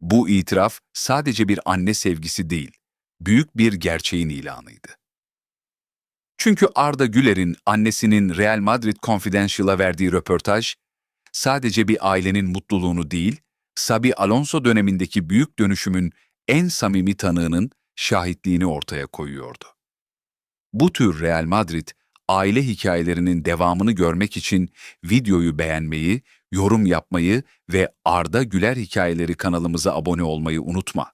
Bu itiraf sadece bir anne sevgisi değil, büyük bir gerçeğin ilanıydı. Çünkü Arda Güler'in annesinin Real Madrid Confidential'a verdiği röportaj, sadece bir ailenin mutluluğunu değil, Sabi Alonso dönemindeki büyük dönüşümün en samimi tanığının şahitliğini ortaya koyuyordu. Bu tür Real Madrid, aile hikayelerinin devamını görmek için videoyu beğenmeyi, yorum yapmayı ve Arda Güler Hikayeleri kanalımıza abone olmayı unutma.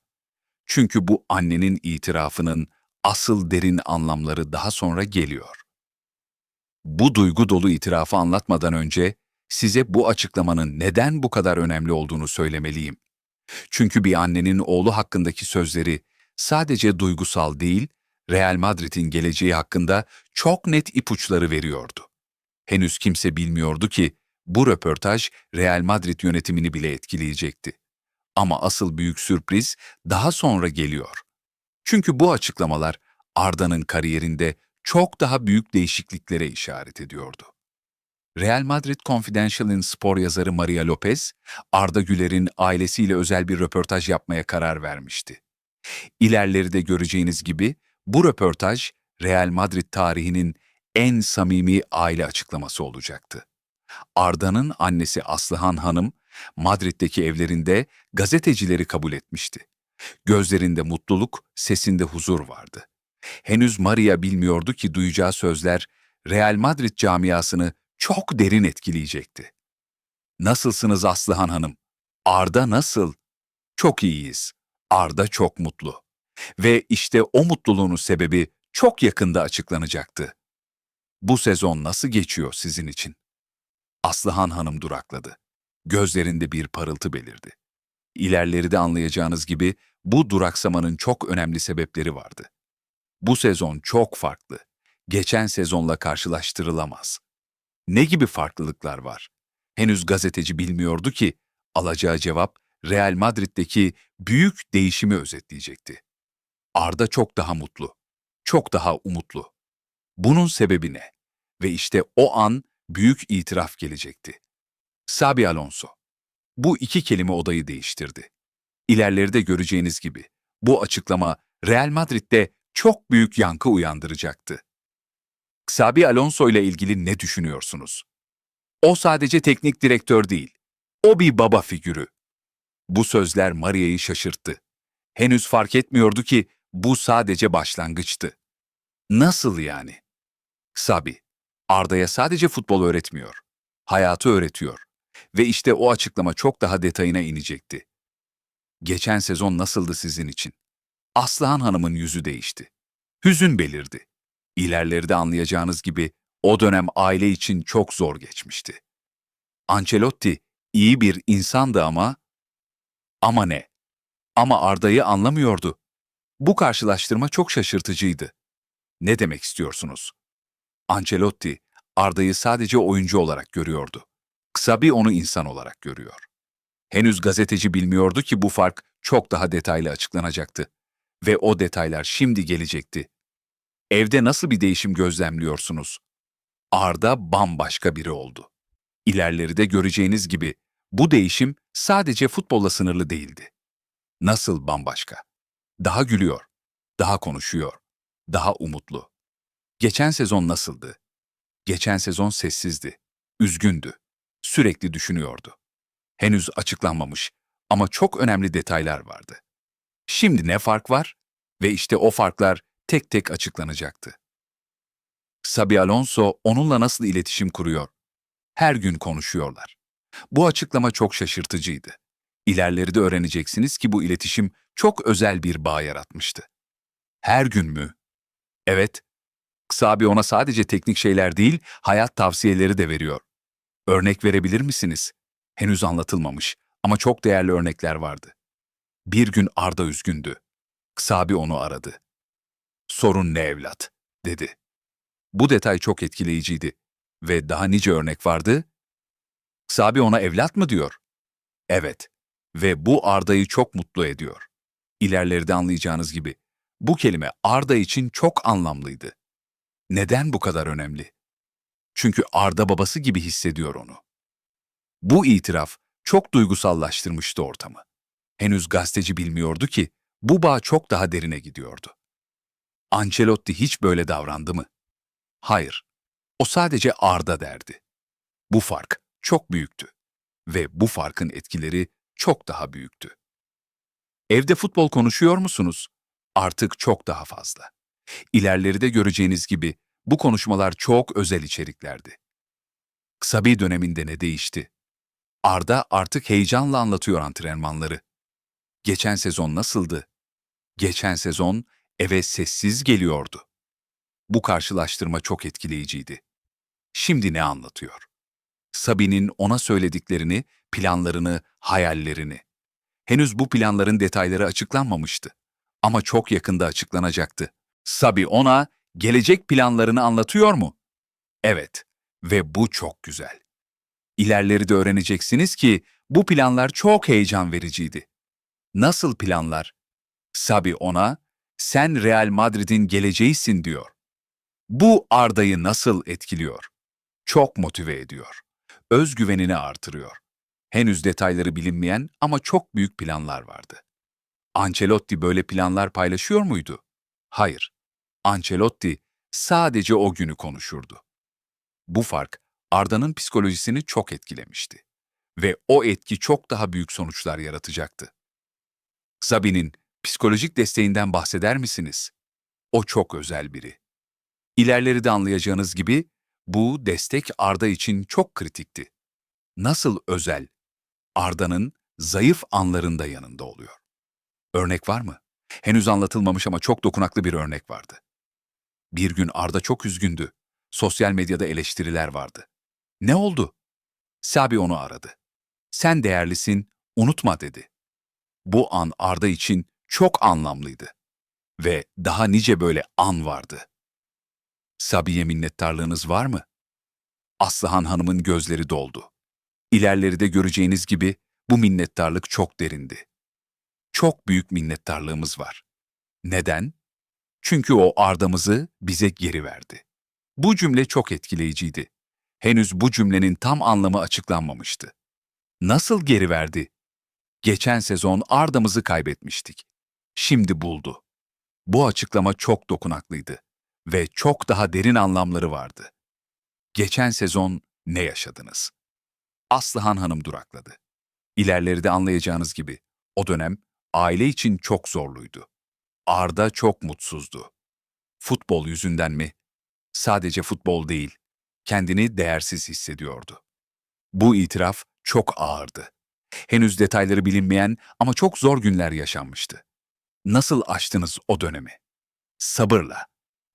Çünkü bu annenin itirafının asıl derin anlamları daha sonra geliyor. Bu duygu dolu itirafı anlatmadan önce size bu açıklamanın neden bu kadar önemli olduğunu söylemeliyim. Çünkü bir annenin oğlu hakkındaki sözleri sadece duygusal değil, Real Madrid'in geleceği hakkında çok net ipuçları veriyordu. Henüz kimse bilmiyordu ki bu röportaj Real Madrid yönetimini bile etkileyecekti. Ama asıl büyük sürpriz daha sonra geliyor. Çünkü bu açıklamalar Arda'nın kariyerinde çok daha büyük değişikliklere işaret ediyordu. Real Madrid Confidential'in spor yazarı Maria Lopez, Arda Güler'in ailesiyle özel bir röportaj yapmaya karar vermişti. İlerleride göreceğiniz gibi bu röportaj Real Madrid tarihinin en samimi aile açıklaması olacaktı. Arda'nın annesi Aslıhan Hanım, Madrid'deki evlerinde gazetecileri kabul etmişti. Gözlerinde mutluluk, sesinde huzur vardı. Henüz Maria bilmiyordu ki duyacağı sözler Real Madrid camiasını çok derin etkileyecekti. Nasılsınız Aslıhan Hanım? Arda nasıl? Çok iyiyiz. Arda çok mutlu. Ve işte o mutluluğunun sebebi çok yakında açıklanacaktı. Bu sezon nasıl geçiyor sizin için? Aslıhan Hanım durakladı. Gözlerinde bir parıltı belirdi. İlerleri anlayacağınız gibi bu duraksamanın çok önemli sebepleri vardı. Bu sezon çok farklı. Geçen sezonla karşılaştırılamaz. Ne gibi farklılıklar var? Henüz gazeteci bilmiyordu ki alacağı cevap Real Madrid'deki büyük değişimi özetleyecekti. Arda çok daha mutlu, çok daha umutlu. Bunun sebebi ne? Ve işte o an büyük itiraf gelecekti. Sabi Alonso. Bu iki kelime odayı değiştirdi. İlerleride göreceğiniz gibi bu açıklama Real Madrid'de çok büyük yankı uyandıracaktı. Xabi Alonso ile ilgili ne düşünüyorsunuz? O sadece teknik direktör değil. O bir baba figürü. Bu sözler Maria'yı şaşırttı. Henüz fark etmiyordu ki bu sadece başlangıçtı. Nasıl yani? Xabi, Arda'ya sadece futbol öğretmiyor. Hayatı öğretiyor. Ve işte o açıklama çok daha detayına inecekti. Geçen sezon nasıldı sizin için? Aslıhan Hanım'ın yüzü değişti. Hüzün belirdi. İlerleride anlayacağınız gibi o dönem aile için çok zor geçmişti. Ancelotti iyi bir insandı ama... Ama ne? Ama Arda'yı anlamıyordu. Bu karşılaştırma çok şaşırtıcıydı. Ne demek istiyorsunuz? Ancelotti, Arda'yı sadece oyuncu olarak görüyordu. Xabi onu insan olarak görüyor. Henüz gazeteci bilmiyordu ki bu fark çok daha detaylı açıklanacaktı. Ve o detaylar şimdi gelecekti. Evde nasıl bir değişim gözlemliyorsunuz? Arda bambaşka biri oldu. İlerleri de göreceğiniz gibi bu değişim sadece futbolla sınırlı değildi. Nasıl bambaşka? Daha gülüyor, daha konuşuyor, daha umutlu. Geçen sezon nasıldı? Geçen sezon sessizdi, üzgündü, sürekli düşünüyordu. Henüz açıklanmamış ama çok önemli detaylar vardı. Şimdi ne fark var? Ve işte o farklar tek tek açıklanacaktı. Sabi Alonso onunla nasıl iletişim kuruyor? Her gün konuşuyorlar. Bu açıklama çok şaşırtıcıydı. İlerleri de öğreneceksiniz ki bu iletişim çok özel bir bağ yaratmıştı. Her gün mü? Evet. Sabi ona sadece teknik şeyler değil, hayat tavsiyeleri de veriyor. Örnek verebilir misiniz? Henüz anlatılmamış ama çok değerli örnekler vardı. Bir gün Arda üzgündü. Sabi onu aradı. Sorun ne evlat, dedi. Bu detay çok etkileyiciydi ve daha nice örnek vardı. Sabi ona evlat mı diyor? Evet ve bu Arda'yı çok mutlu ediyor. İlerleride anlayacağınız gibi bu kelime Arda için çok anlamlıydı. Neden bu kadar önemli? Çünkü Arda babası gibi hissediyor onu. Bu itiraf çok duygusallaştırmıştı ortamı. Henüz gazeteci bilmiyordu ki bu bağ çok daha derine gidiyordu. Ancelotti hiç böyle davrandı mı? Hayır. O sadece Arda derdi. Bu fark çok büyüktü ve bu farkın etkileri çok daha büyüktü. Evde futbol konuşuyor musunuz? Artık çok daha fazla. İlerleride göreceğiniz gibi bu konuşmalar çok özel içeriklerdi. Kısa döneminde ne değişti? Arda artık heyecanla anlatıyor antrenmanları. Geçen sezon nasıldı? Geçen sezon eve sessiz geliyordu. Bu karşılaştırma çok etkileyiciydi. Şimdi ne anlatıyor? Sabi'nin ona söylediklerini, planlarını, hayallerini. Henüz bu planların detayları açıklanmamıştı. Ama çok yakında açıklanacaktı. Sabi ona gelecek planlarını anlatıyor mu? Evet ve bu çok güzel. İlerleri de öğreneceksiniz ki bu planlar çok heyecan vericiydi. Nasıl planlar? Sabi ona, sen Real Madrid'in geleceğisin diyor. Bu Arda'yı nasıl etkiliyor? Çok motive ediyor. Özgüvenini artırıyor. Henüz detayları bilinmeyen ama çok büyük planlar vardı. Ancelotti böyle planlar paylaşıyor muydu? Hayır. Ancelotti sadece o günü konuşurdu. Bu fark Arda'nın psikolojisini çok etkilemişti ve o etki çok daha büyük sonuçlar yaratacaktı. Sabi'nin psikolojik desteğinden bahseder misiniz? O çok özel biri. İlerleri de anlayacağınız gibi bu destek Arda için çok kritikti. Nasıl özel? Arda'nın zayıf anlarında yanında oluyor. Örnek var mı? Henüz anlatılmamış ama çok dokunaklı bir örnek vardı. Bir gün Arda çok üzgündü. Sosyal medyada eleştiriler vardı. Ne oldu? Sabi onu aradı. Sen değerlisin, unutma dedi. Bu an Arda için çok anlamlıydı. Ve daha nice böyle an vardı. Sabi'ye minnettarlığınız var mı? Aslıhan Hanım'ın gözleri doldu. İlerleri de göreceğiniz gibi bu minnettarlık çok derindi. Çok büyük minnettarlığımız var. Neden? Çünkü o ardamızı bize geri verdi. Bu cümle çok etkileyiciydi. Henüz bu cümlenin tam anlamı açıklanmamıştı. Nasıl geri verdi? Geçen sezon ardamızı kaybetmiştik. Şimdi buldu. Bu açıklama çok dokunaklıydı ve çok daha derin anlamları vardı. Geçen sezon ne yaşadınız? Aslıhan Hanım durakladı. İlerleri de anlayacağınız gibi o dönem aile için çok zorluydu. Arda çok mutsuzdu. Futbol yüzünden mi? Sadece futbol değil, kendini değersiz hissediyordu. Bu itiraf çok ağırdı. Henüz detayları bilinmeyen ama çok zor günler yaşanmıştı. Nasıl aştınız o dönemi? Sabırla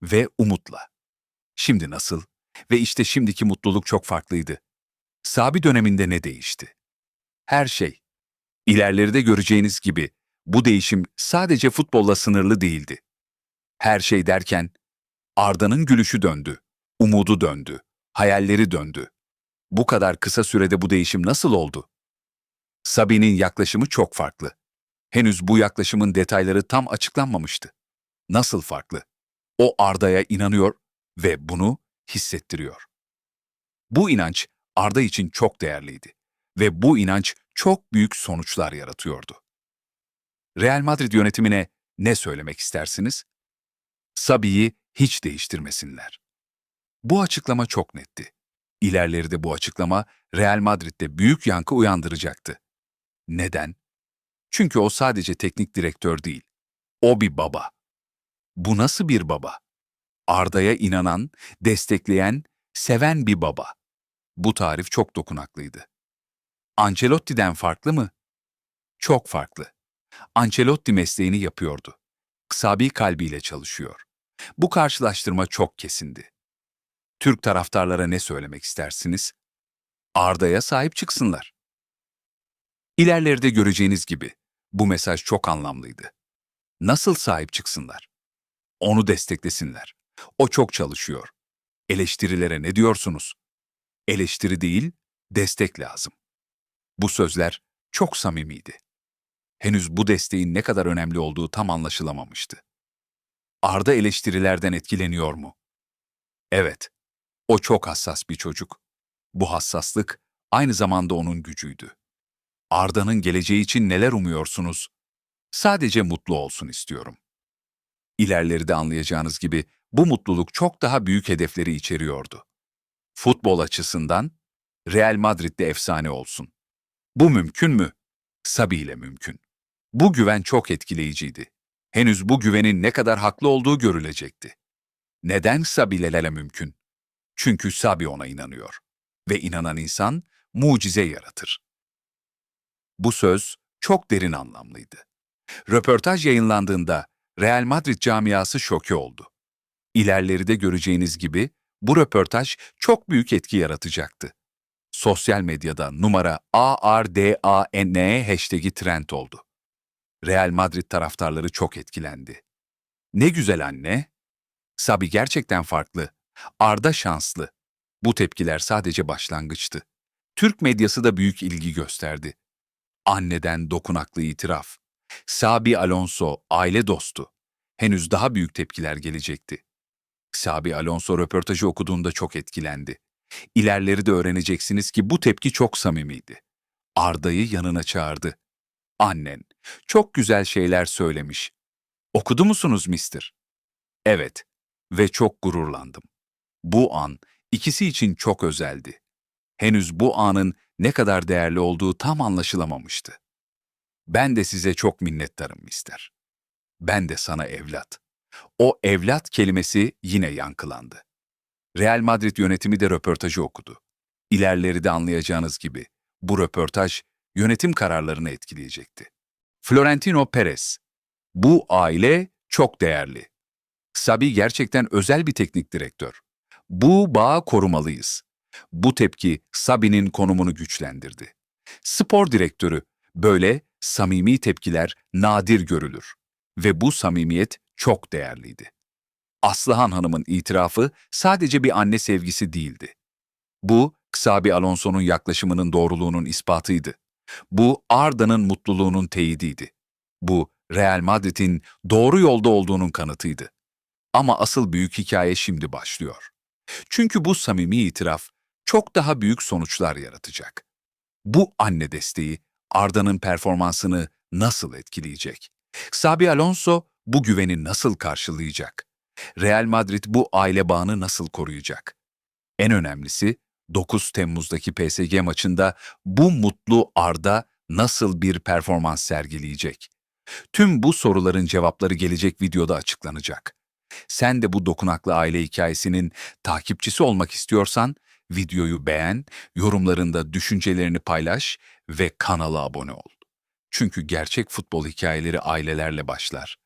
ve umutla. Şimdi nasıl? Ve işte şimdiki mutluluk çok farklıydı. Sabi döneminde ne değişti? Her şey. İlerleri de göreceğiniz gibi bu değişim sadece futbolla sınırlı değildi. Her şey derken Arda'nın gülüşü döndü, umudu döndü, hayalleri döndü. Bu kadar kısa sürede bu değişim nasıl oldu? Sabi'nin yaklaşımı çok farklı. Henüz bu yaklaşımın detayları tam açıklanmamıştı. Nasıl farklı? O Arda'ya inanıyor ve bunu hissettiriyor. Bu inanç Arda için çok değerliydi ve bu inanç çok büyük sonuçlar yaratıyordu. Real Madrid yönetimine ne söylemek istersiniz? Sabi'yi hiç değiştirmesinler. Bu açıklama çok netti. İlerleri de bu açıklama Real Madrid'de büyük yankı uyandıracaktı. Neden? Çünkü o sadece teknik direktör değil. O bir baba. Bu nasıl bir baba? Arda'ya inanan, destekleyen, seven bir baba. Bu tarif çok dokunaklıydı. Ancelotti'den farklı mı? Çok farklı. Ancelotti mesleğini yapıyordu. Ksabi kalbiyle çalışıyor. Bu karşılaştırma çok kesindi. Türk taraftarlara ne söylemek istersiniz? Arda'ya sahip çıksınlar. İlerlerde göreceğiniz gibi bu mesaj çok anlamlıydı. Nasıl sahip çıksınlar? Onu desteklesinler. O çok çalışıyor. Eleştirilere ne diyorsunuz? Eleştiri değil, destek lazım. Bu sözler çok samimiydi. Henüz bu desteğin ne kadar önemli olduğu tam anlaşılamamıştı. Arda eleştirilerden etkileniyor mu? Evet, o çok hassas bir çocuk. Bu hassaslık aynı zamanda onun gücüydü. Arda'nın geleceği için neler umuyorsunuz? Sadece mutlu olsun istiyorum. İlerleri de anlayacağınız gibi bu mutluluk çok daha büyük hedefleri içeriyordu. Futbol açısından Real Madrid'de efsane olsun. Bu mümkün mü? Sabi ile mümkün. Bu güven çok etkileyiciydi. Henüz bu güvenin ne kadar haklı olduğu görülecekti. Neden Sabi ile Lele mümkün? Çünkü Sabi ona inanıyor. Ve inanan insan mucize yaratır. Bu söz çok derin anlamlıydı. Röportaj yayınlandığında Real Madrid camiası şoke oldu. İlerleride göreceğiniz gibi bu röportaj çok büyük etki yaratacaktı. Sosyal medyada numara ARDANE hashtag'i trend oldu. Real Madrid taraftarları çok etkilendi. Ne güzel anne. Sabi gerçekten farklı. Arda şanslı. Bu tepkiler sadece başlangıçtı. Türk medyası da büyük ilgi gösterdi. Anneden dokunaklı itiraf. Sabi Alonso aile dostu. Henüz daha büyük tepkiler gelecekti. Sabi Alonso röportajı okuduğunda çok etkilendi. İlerleri de öğreneceksiniz ki bu tepki çok samimiydi. Arda'yı yanına çağırdı. Annen, çok güzel şeyler söylemiş. Okudu musunuz mister? Evet ve çok gururlandım. Bu an ikisi için çok özeldi. Henüz bu anın ne kadar değerli olduğu tam anlaşılamamıştı. Ben de size çok minnettarım mister. Ben de sana evlat. O evlat kelimesi yine yankılandı. Real Madrid yönetimi de röportajı okudu. İlerleri de anlayacağınız gibi bu röportaj yönetim kararlarını etkileyecekti. Florentino Perez. Bu aile çok değerli. Sabi gerçekten özel bir teknik direktör. Bu bağı korumalıyız. Bu tepki Sabi'nin konumunu güçlendirdi. Spor direktörü böyle samimi tepkiler nadir görülür ve bu samimiyet çok değerliydi. Aslıhan Hanım'ın itirafı sadece bir anne sevgisi değildi. Bu, Xabi Alonso'nun yaklaşımının doğruluğunun ispatıydı. Bu, Arda'nın mutluluğunun teyidiydi. Bu, Real Madrid'in doğru yolda olduğunun kanıtıydı. Ama asıl büyük hikaye şimdi başlıyor. Çünkü bu samimi itiraf çok daha büyük sonuçlar yaratacak. Bu anne desteği Arda'nın performansını nasıl etkileyecek? Xabi Alonso bu güveni nasıl karşılayacak? Real Madrid bu aile bağını nasıl koruyacak? En önemlisi 9 Temmuz'daki PSG maçında bu mutlu Arda nasıl bir performans sergileyecek? Tüm bu soruların cevapları gelecek videoda açıklanacak. Sen de bu dokunaklı aile hikayesinin takipçisi olmak istiyorsan videoyu beğen, yorumlarında düşüncelerini paylaş ve kanala abone ol. Çünkü gerçek futbol hikayeleri ailelerle başlar.